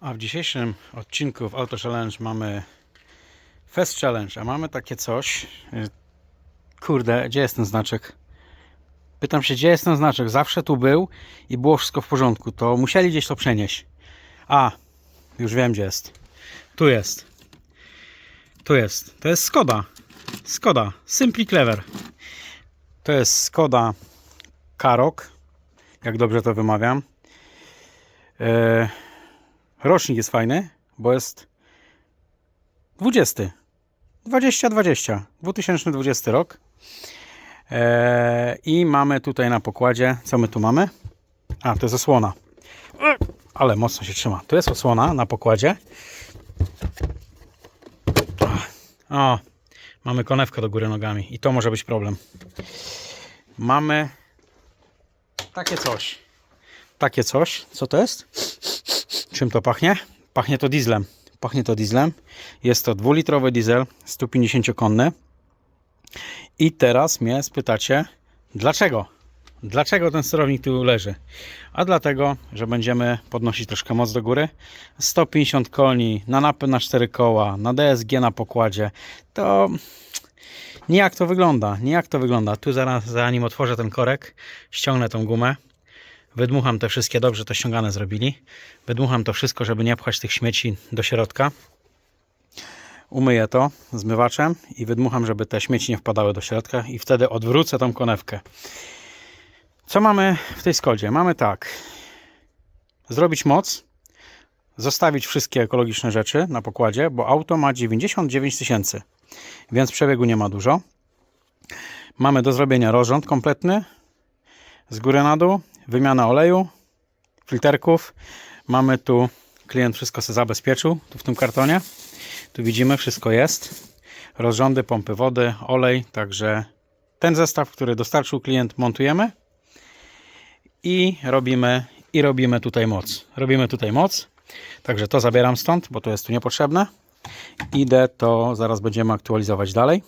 A w dzisiejszym odcinku w Auto Challenge mamy Fest Challenge, a mamy takie coś. y, Kurde, gdzie jest ten znaczek? Pytam się, gdzie jest ten znaczek? Zawsze tu był i było wszystko w porządku. To musieli gdzieś to przenieść. A, już wiem gdzie jest. Tu jest. Tu jest. To jest Skoda. Skoda. Simply Clever. To jest Skoda Karok. Jak dobrze to wymawiam. Eee, Rocznik jest fajny, bo jest 20. 2020. 2020 rok. Eee, I mamy tutaj na pokładzie, co my tu mamy? A, to jest osłona. Ale mocno się trzyma. Tu jest osłona na pokładzie. O, mamy konewkę do góry nogami i to może być problem. Mamy takie coś. Takie coś. Co to jest? Czym to pachnie? Pachnie to dieslem. Pachnie to dieslem. Jest to dwulitrowy diesel, 150-konny. I teraz mnie spytacie, dlaczego? Dlaczego ten sterownik tu leży? A dlatego, że będziemy podnosić troszkę moc do góry. 150 koni na napęd na 4 koła, na DSG na pokładzie. To nijak to wygląda. Nijak to wygląda. Tu zaraz, zanim otworzę ten korek, ściągnę tą gumę. Wydmucham te wszystkie, dobrze to ściągane zrobili. Wydmucham to wszystko, żeby nie pchać tych śmieci do środka. Umyję to zmywaczem i wydmucham, żeby te śmieci nie wpadały do środka i wtedy odwrócę tą konewkę. Co mamy w tej Skodzie? Mamy tak. Zrobić moc, zostawić wszystkie ekologiczne rzeczy na pokładzie, bo auto ma 99 tysięcy, więc przebiegu nie ma dużo. Mamy do zrobienia rozrząd kompletny, z góry na dół, wymiana oleju, filterków. Mamy tu, klient wszystko sobie zabezpieczył, tu w tym kartonie. Tu widzimy, wszystko jest. Rozrządy, pompy wody, olej, także ten zestaw, który dostarczył klient, montujemy i robimy, i robimy tutaj moc. Robimy tutaj moc, także to zabieram stąd, bo to jest tu niepotrzebne. Idę, to zaraz będziemy aktualizować dalej.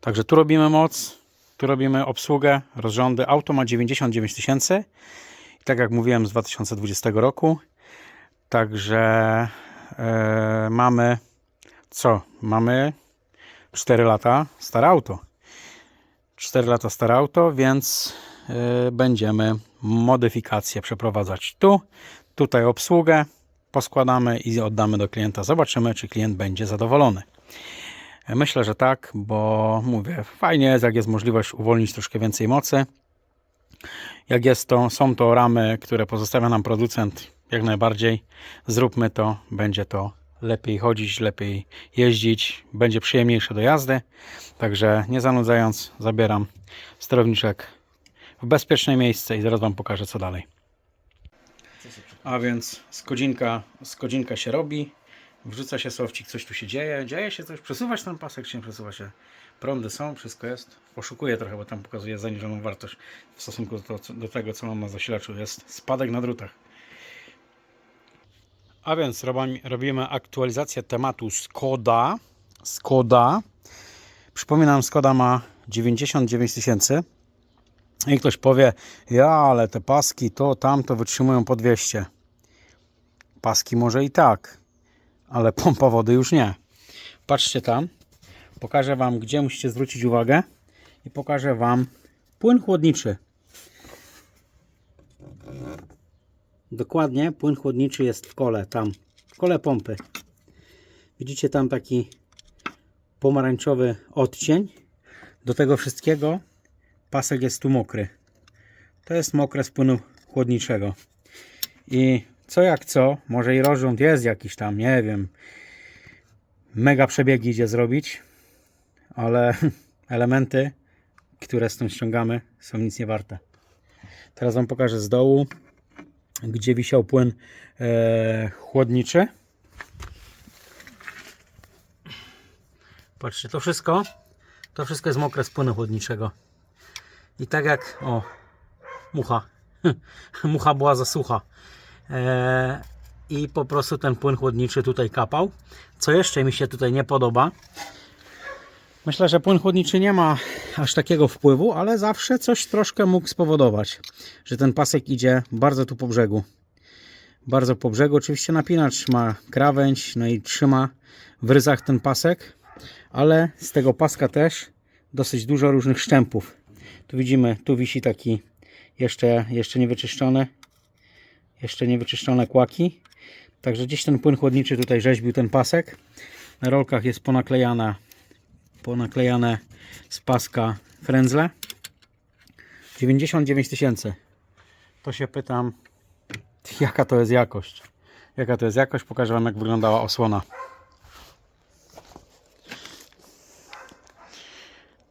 Także tu robimy moc, tu robimy obsługę, rozrządy. Auto ma 99 tysięcy. I tak jak mówiłem z 2020 roku. Także e, mamy co? Mamy 4 lata stare auto. 4 lata stare auto, więc e, będziemy modyfikacje przeprowadzać tu. Tutaj obsługę poskładamy i oddamy do klienta. Zobaczymy, czy klient będzie zadowolony. Myślę, że tak, bo mówię, fajnie jest, jak jest możliwość uwolnić troszkę więcej mocy. Jak jest to, są to ramy, które pozostawia nam producent, jak najbardziej. Zróbmy to, będzie to lepiej chodzić, lepiej jeździć, będzie przyjemniejsze do jazdy. Także nie zanudzając, zabieram sterowniczek w bezpieczne miejsce i zaraz Wam pokażę, co dalej. A więc skodzinka, skodzinka się robi. Wrzuca się sofcik, coś tu się dzieje. Dzieje się coś, przesuwać ten pasek, nie przesuwa się? Prądy są, wszystko jest. Poszukuję trochę, bo tam pokazuje zaniżoną wartość w stosunku do, do tego, co mam na zasilaczu. Jest spadek na drutach. A więc robimy aktualizację tematu Skoda. Skoda. Przypominam, Skoda ma 99 tysięcy. I ktoś powie, ja, ale te paski to, tamto wytrzymują po 200. Paski może i tak, ale pompa wody już nie. Patrzcie tam. Pokażę Wam, gdzie musicie zwrócić uwagę i pokażę Wam płyn chłodniczy. Dokładnie, płyn chłodniczy jest w kole, tam, w kole pompy. Widzicie tam taki pomarańczowy odcień. Do tego wszystkiego pasek jest tu mokry. To jest mokre z płynu chłodniczego. I co jak co, może i rozrząd jest jakiś tam, nie wiem, mega przebiegi idzie zrobić, ale elementy, które stąd ściągamy, są nic nie warte. Teraz Wam pokażę z dołu, gdzie wisiał płyn e, chłodniczy. Patrzcie, to wszystko, to wszystko jest mokre z płynu chłodniczego. I tak jak, o, mucha, mucha była za sucha. E, I po prostu ten płyn chłodniczy tutaj kapał. Co jeszcze mi się tutaj nie podoba, Myślę, że płyn chłodniczy nie ma aż takiego wpływu, ale zawsze coś troszkę mógł spowodować, że ten pasek idzie bardzo tu po brzegu. Bardzo po brzegu. Oczywiście napinacz ma krawędź, no i trzyma w ryzach ten pasek, ale z tego paska też dosyć dużo różnych szczępów. Tu widzimy, tu wisi taki jeszcze, jeszcze niewyczyszczony, jeszcze niewyczyszczone kłaki. Także gdzieś ten płyn chłodniczy tutaj rzeźbił ten pasek. Na rolkach jest ponaklejana, ponaklejane z paska frędzle. 99 tysięcy. To się pytam, jaka to jest jakość. Jaka to jest jakość? Pokażę Wam, jak wyglądała osłona.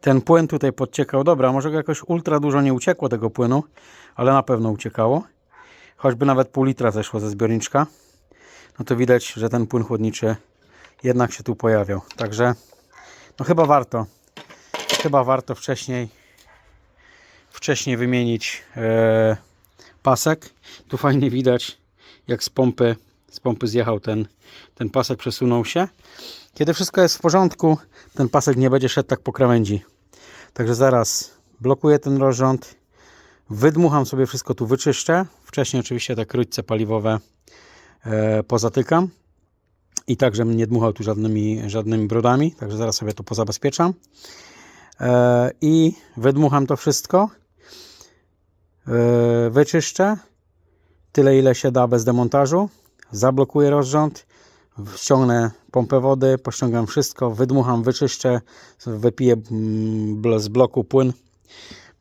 Ten płyn tutaj podciekał. Dobra, może jakoś ultra dużo nie uciekło tego płynu, ale na pewno uciekało. Choćby nawet pół litra zeszło ze zbiorniczka. No to widać, że ten płyn chłodniczy jednak się tu pojawiał. Także no chyba warto. Chyba warto wcześniej wcześniej wymienić e, pasek. Tu fajnie widać, jak z pompy, z pompy zjechał ten, ten pasek, przesunął się. Kiedy wszystko jest w porządku, ten pasek nie będzie szedł tak po krawędzi. Także zaraz blokuję ten rozrząd, wydmucham sobie wszystko tu, wyczyszczę. Wcześniej oczywiście te krótce paliwowe e, pozatykam. I tak, żebym nie dmuchał tu żadnymi, żadnymi brodami. Także zaraz sobie to pozabezpieczam. E, I wydmucham to wszystko. E, wyczyszczę tyle ile się da bez demontażu, zablokuję rozrząd, ściągnę pompę wody, pościągam wszystko, wydmucham, wyczyszczę, wypiję mm, z bloku płyn,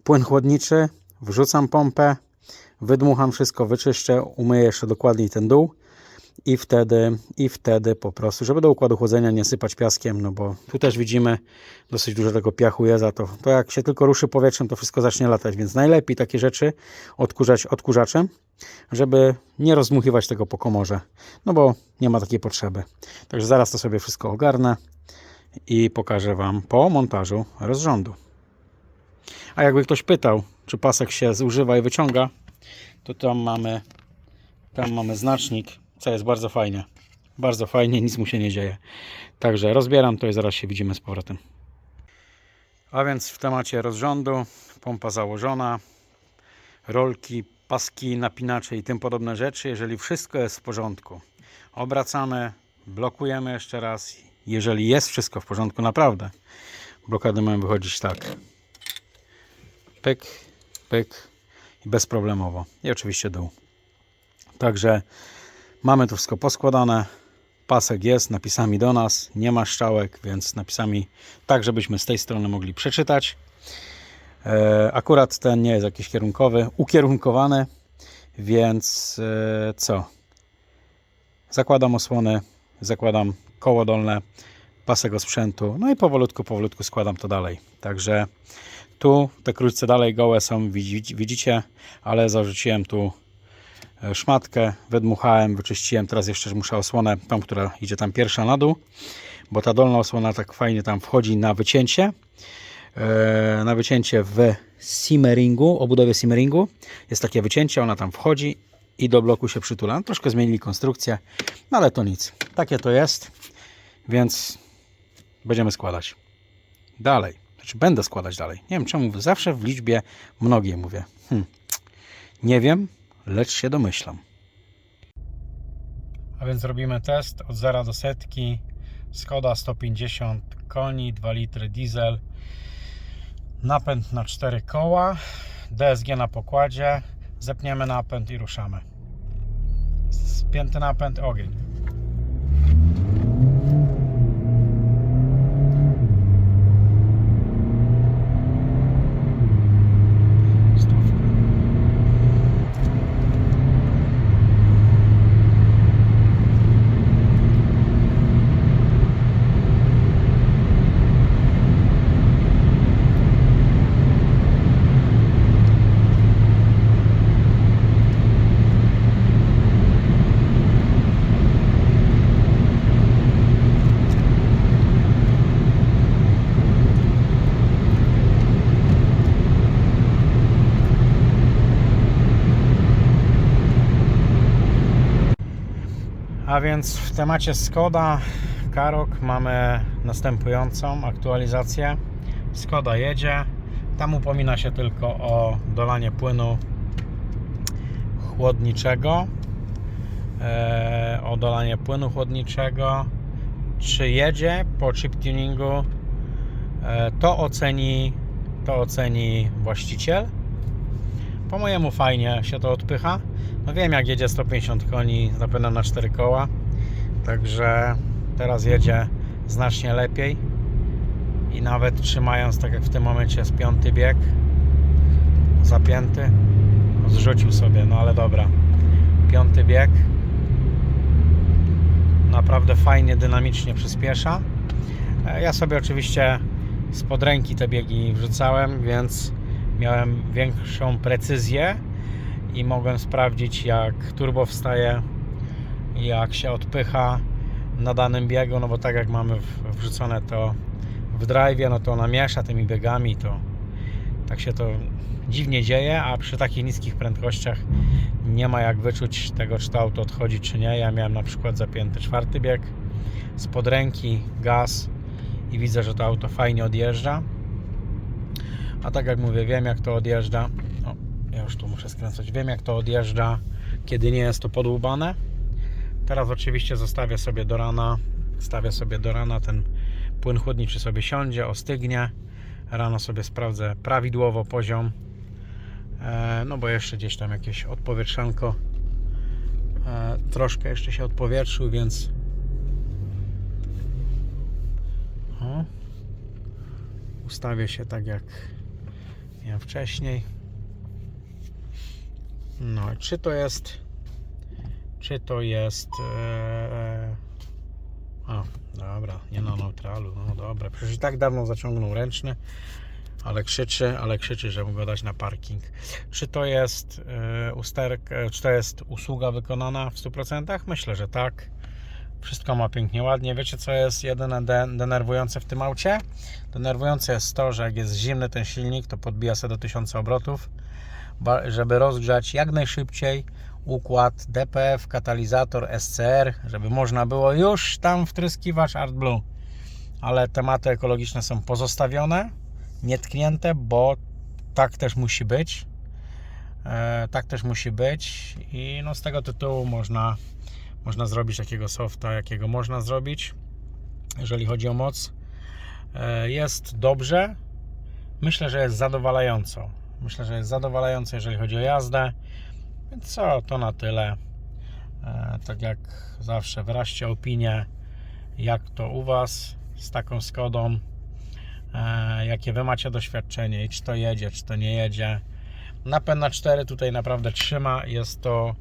płyn chłodniczy, wrzucam pompę, wydmucham wszystko, wyczyszczę, umyję jeszcze dokładniej ten dół i wtedy, i wtedy po prostu, żeby do układu chłodzenia nie sypać piaskiem, no bo tu też widzimy dosyć dużo tego piachu jest, a to, to jak się tylko ruszy powietrzem, to wszystko zacznie latać, więc najlepiej takie rzeczy odkurzać odkurzaczem, żeby nie rozmuchiwać tego po komorze, no bo nie ma takiej potrzeby. Także zaraz to sobie wszystko ogarnę i pokażę Wam po montażu rozrządu. A jakby ktoś pytał, czy pasek się zużywa i wyciąga, to tam mamy, tam mamy znacznik, co jest bardzo fajnie. Bardzo fajnie, nic mu się nie dzieje. Także rozbieram to i zaraz się widzimy z powrotem. A więc w temacie rozrządu, pompa założona, rolki, paski, napinacze i tym podobne rzeczy. Jeżeli wszystko jest w porządku, obracamy, blokujemy jeszcze raz. Jeżeli jest wszystko w porządku, naprawdę, blokady mają wychodzić tak. Pyk, pyk bezproblemowo. I oczywiście dół. Także mamy tu wszystko poskładane. Pasek jest napisami do nas, nie ma szczałek, więc napisami tak, żebyśmy z tej strony mogli przeczytać. E, Akurat ten nie jest jakiś kierunkowy, ukierunkowany, więc e, co? Zakładam osłony, zakładam koło dolne, pasek sprzętu, no i powolutku, powolutku składam to dalej. Także tu te krótce dalej gołe są, widzi- widzicie, ale zarzuciłem tu e, szmatkę, wydmuchałem, wyczyściłem, teraz jeszcze muszę osłonę, tą, która idzie tam pierwsza na dół, bo ta dolna osłona tak fajnie tam wchodzi na wycięcie, e, na wycięcie w simmeringu, obudowie simmeringu, jest takie wycięcie, ona tam wchodzi i do bloku się przytula. Troszkę zmienili konstrukcję, no ale to nic, takie to jest, więc będziemy składać. Dalej, znaczy będę składać dalej, nie wiem czemu zawsze w liczbie mnogiej mówię, hm. nie wiem, lecz się domyślam. A więc robimy test od 0 do setki. Skoda 150 koni, 2 litry diesel. Napęd na 4 koła. DSG na pokładzie. Zepniemy napęd i ruszamy. Spięty napęd, ogień. A więc w temacie Skoda Karok mamy następującą aktualizację. Skoda jedzie. Tam upomina się tylko o dolanie płynu chłodniczego. e, o dolanie płynu chłodniczego. Czy jedzie po chip tuningu? E, to oceni to oceni właściciel. Po mojemu fajnie się to odpycha. No wiem jak jedzie 150 koni z napędem na 4 koła. Także teraz jedzie znacznie lepiej. I nawet trzymając tak jak w tym momencie jest piąty bieg zapięty. Zrzucił sobie, no ale dobra. Piąty bieg. Naprawdę fajnie, dynamicznie przyspiesza. E, Ja sobie oczywiście spod ręki te biegi wrzucałem, więc miałem większą precyzję i mogłem sprawdzić jak turbo wstaje, jak się odpycha na danym biegu, no bo tak jak mamy wrzucone to w drive, no to ona miesza tymi biegami, to tak się to dziwnie dzieje, a przy takich niskich prędkościach nie ma jak wyczuć tego, czy to auto odchodzi, czy nie. Ja miałem na przykład zapięty czwarty bieg spod ręki, gaz i widzę, że to auto fajnie odjeżdża. A tak jak mówię, wiem jak to odjeżdża. O, ja już tu muszę skręcać. Wiem jak to odjeżdża, kiedy nie jest to podłubane. Teraz oczywiście zostawię sobie do rana, stawię sobie do rana ten płyn chłodniczy sobie siądzie, ostygnie. Rano sobie sprawdzę prawidłowo poziom. E, No bo jeszcze gdzieś tam jakieś odpowietrzanko e, troszkę jeszcze się odpowietrzył, więc o, ustawię się tak jak miałem wcześniej. No, czy to jest czy to jest e, a, dobra, nie na neutralu, no dobra, przecież i tak dawno zaciągnął ręczny ale krzyczy, ale krzyczy, żeby go dać na parking. Czy to jest e, usterka, czy to jest usługa wykonana w 100%? Myślę, że tak. Wszystko ma pięknie, ładnie. Wiecie, co jest jedyne de- denerwujące w tym aucie? Denerwujące jest to, że jak jest zimny ten silnik, to podbija się do 1000 obrotów, żeby rozgrzać jak najszybciej układ DPF, katalizator, SCR, żeby można było już tam wtryskiwacz ArtBlue. Ale tematy ekologiczne są pozostawione nietknięte, bo tak też musi być. E, tak też musi być i no z tego tytułu można, można zrobić takiego softa, jakiego można zrobić, jeżeli chodzi o moc. E, jest dobrze. Myślę, że jest zadowalająco. Myślę, że jest zadowalająco, jeżeli chodzi o jazdę. Więc co, to na tyle. E, tak jak zawsze, wyraźcie opinię, jak to u Was z taką Skodą e, jakie wy macie doświadczenie i czy to jedzie, czy to nie jedzie. Napęd na 4 tutaj naprawdę trzyma. Jest to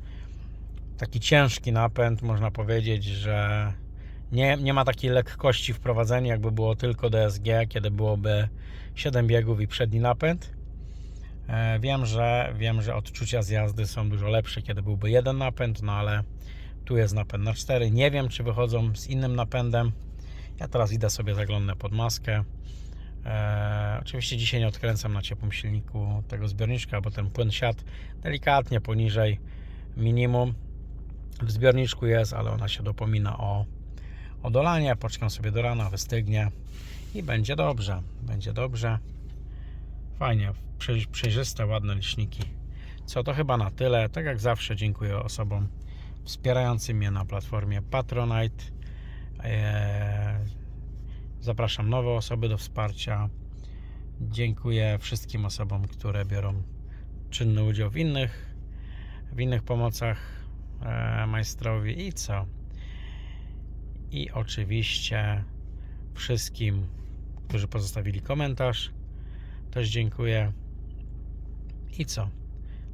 taki ciężki napęd, można powiedzieć, że nie, nie ma takiej lekkości w jakby było tylko DSG, kiedy byłoby 7 biegów i przedni napęd. E, Wiem, że wiem, że odczucia z jazdy są dużo lepsze, kiedy byłby jeden napęd, no ale tu jest napęd na 4. Nie wiem, czy wychodzą z innym napędem. Ja teraz idę sobie zaglądnę pod maskę. E, oczywiście dzisiaj nie odkręcam na ciepłym silniku tego zbiorniczka, bo ten płyn siadł delikatnie poniżej minimum. W zbiorniczku jest, ale ona się dopomina o, o dolanie. Poczekam sobie do rana, wystygnie i będzie dobrze. Będzie dobrze. Fajnie, prze- przejrzyste, ładne liczniki. Co to chyba na tyle. Tak jak zawsze dziękuję osobom wspierającym mnie na platformie Patronite. Eee, Zapraszam nowe osoby do wsparcia. Dziękuję wszystkim osobom, które biorą czynny udział w innych, w innych pomocach majstrowi i co? I oczywiście wszystkim, którzy pozostawili komentarz. Też dziękuję. I co?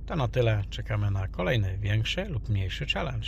To na tyle. Czekamy na kolejny większy lub mniejszy challenge.